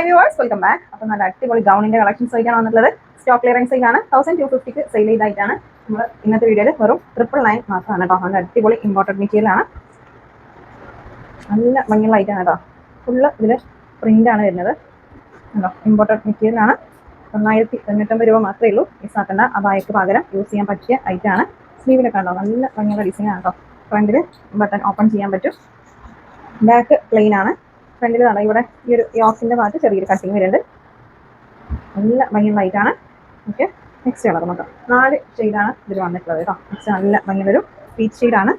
Hi viewers welcome back അപ്പോൾ നല്ല അടിപൊളി ഗൗണിന്റെ കളക്ഷൻസ് ആയിട്ടാണ് വന്നിട്ടുള്ളത്. സ്റ്റോക്ക് ക്ലിയറൻസ് ആണ്. തൗസൻഡ് ടു ഫിഫ്റ്റിക്ക് സെയിൽ ചെയ്തായിട്ടാണ് നമ്മൾ ഇന്നത്തെ വീഡിയോയിൽ വെറും ട്രിപ്പിൾ നയൻ മാത്രമാണ് കേട്ടോ. നല്ല അടിപൊളി ഇമ്പോർട്ടന്റ് മെറ്റീരിയൽ ആണ്. നല്ല ഭംഗിയുള്ള ഐറ്റാണ് കേട്ടോ. ഫുള്ള് ഇതിൽ പ്രിന്റ് ആണ് വരുന്നത്. കേട്ടോ ഇമ്പോർട്ടന്റ് മെറ്റീരിയൽ ആണ്. തൊള്ളായിരത്തി തൊണ്ണൂറ്റൊമ്പത് രൂപ മാത്രമേ ഉള്ളൂ. മിസ്സാക്കേണ്ട അതായക്ക് പകരം യൂസ് ചെയ്യാൻ പറ്റിയ ഐറ്റാണ് സ്ലീവിലൊക്കെ ഉണ്ടോ നല്ല ഭംഗിയുള്ള ഡിസൈനാണ് കേട്ടോ. ഫ്രണ്ടിൽ ബട്ടൺ ഓപ്പൺ ചെയ്യാൻ പറ്റും. ബാക്ക് പ്ലെയിൻ ആണ്. ഫ്രണ്ടിൽ കാണാം ഇവിടെ ഈ ഒരു യോക്കിന്റെ ഭാഗത്ത് ചെറിയൊരു കട്ടിങ് വരുന്നുണ്ട് നല്ല ഭംഗിയുള്ള ലൈറ്റാണ് ഓക്കെ നെക്സ്റ്റ് കളർ നോക്കാം നാല് ഷെയ്ഡാണ് ഇതിൽ വന്നിട്ടുള്ളത് കേട്ടോ. നെക്സ്റ്റ് നല്ല ഭംഗിയുള്ളൊരു പീച്ച് ഷെയ്ഡാണ്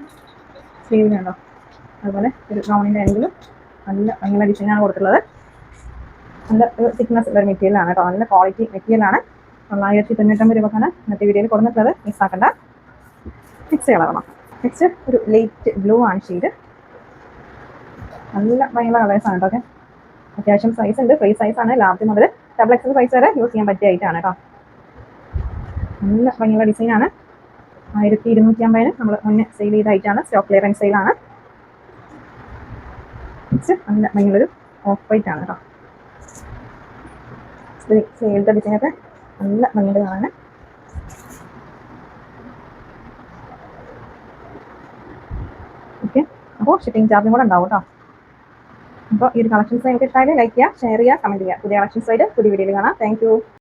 സ്ലീവിനുണ്ടോ അതുപോലെ ഒരു ഗൗണിന്റെ ആണെങ്കിലും നല്ല ഭംഗിയുള്ള ഡിസൈനാണ് കൊടുത്തിട്ടുള്ളത്. നല്ല ഒരു തിക്നെസ് ഉള്ള മെറ്റീരിയൽ ആണ് കേട്ടോ. നല്ല ക്വാളിറ്റി മെറ്റീരിയലാണ് തൊള്ളായിരത്തി തൊണ്ണൂറ്റൊമ്പത് രൂപക്കാണ് ഇന്നത്തെ വീഡിയോയിൽ കൊടുത്തിട്ടുള്ളത് മിസ്സാക്കണ്ട നെക്സ്റ്റ് കളർ നോക്കാം നെക്സ്റ്റ് ഒരു ലൈറ്റ് ബ്ലൂ ആണ് ഷെയ്ഡ് നല്ല ഭയങ്കര കളേഴ്സാണ് ആണ് കേട്ടോ ഓക്കെ അത്യാവശ്യം സൈസ് ഉണ്ട്. ഫ്രീ സൈസ് ആണ്. ലാർജ് മുതൽ ഡബിൾ എക്സൽ സൈസ് വരെ യൂസ് ചെയ്യാൻ പറ്റിയ ഐറ്റാണ് കേട്ടോ നല്ല ഭംഗിയുള്ള ഡിസൈൻ ആണ്. ആയിരത്തി ഇരുന്നൂറ്റി അമ്പതിന് നമ്മൾ മുന്നേ സെയിൽ ചെയ്ത ഐറ്റാണ് സ്റ്റോക്ക് ക്ലിയറൻസ് സെയിലാണ് നല്ല ഭംഗിയുള്ളൊരു ഓഫ് വൈറ്റ് ആണ് കേട്ടോ സെയിലത്തെ ഡിസൈനൊക്കെ നല്ല ഭംഗിയുടെ കാണാൻ ഓക്കെ അപ്പോൾ ഷിപ്പിംഗ് ചാർജും കൂടെ ഉണ്ടാവും കേട്ടോ അപ്പോൾ ഈ ഒരു കളക്ഷൻസ് നിങ്ങൾക്ക് ഇഷ്ടമായാലും ലൈക്ക് ചെയ്യുക ഷെയർ ചെയ്യുക കമന്റ് ചെയ്യുക. പുതിയ കളക്ഷൻസ് ആയിട്ട് പുതിയ വീഡിയോയിൽ കാണാം. താങ്ക്